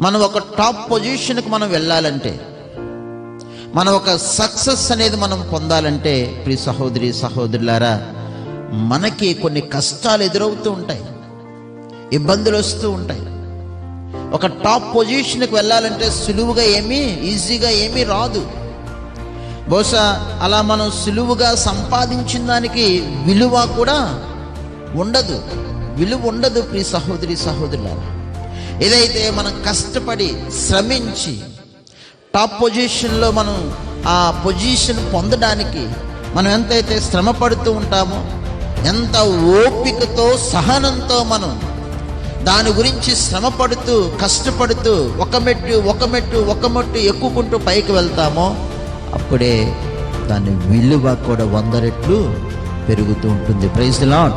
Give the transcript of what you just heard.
మనం ఒక టాప్ పొజిషన్కి మనం వెళ్ళాలంటే మనం ఒక సక్సెస్ అనేది మనం పొందాలంటే ప్రియ సహోదరి సహోదరులారా మనకి కొన్ని కష్టాలు ఎదురవుతూ ఉంటాయి ఇబ్బందులు వస్తూ ఉంటాయి. ఒక టాప్ పొజిషన్కి వెళ్ళాలంటే సులువుగా ఏమీ ఈజీగా ఏమీ రాదు. బహుశా అలా మనం సులువుగా సంపాదించిన దానికి విలువ కూడా ఉండదు. విలువ ఉండదు ప్రియ సహోదరి సహోదరులారా. ఏదైతే మనం కష్టపడి శ్రమించి టాప్ పొజిషన్లో మనం ఆ పొజిషన్ పొందడానికి మనం ఎంతైతే శ్రమ పడుతూ ఉంటామో ఎంత ఓపికతో సహనంతో మనం దాని గురించి శ్రమ పడుతూ కష్టపడుతూ ఒక మెట్టు ఒక మెట్టు ఒక మెట్టు ఎక్కుకుంటూ పైకి వెళ్తామో అప్పుడే దాని విలువ కూడా వంద రెట్లు పెరుగుతూ ఉంటుంది. Praise Lord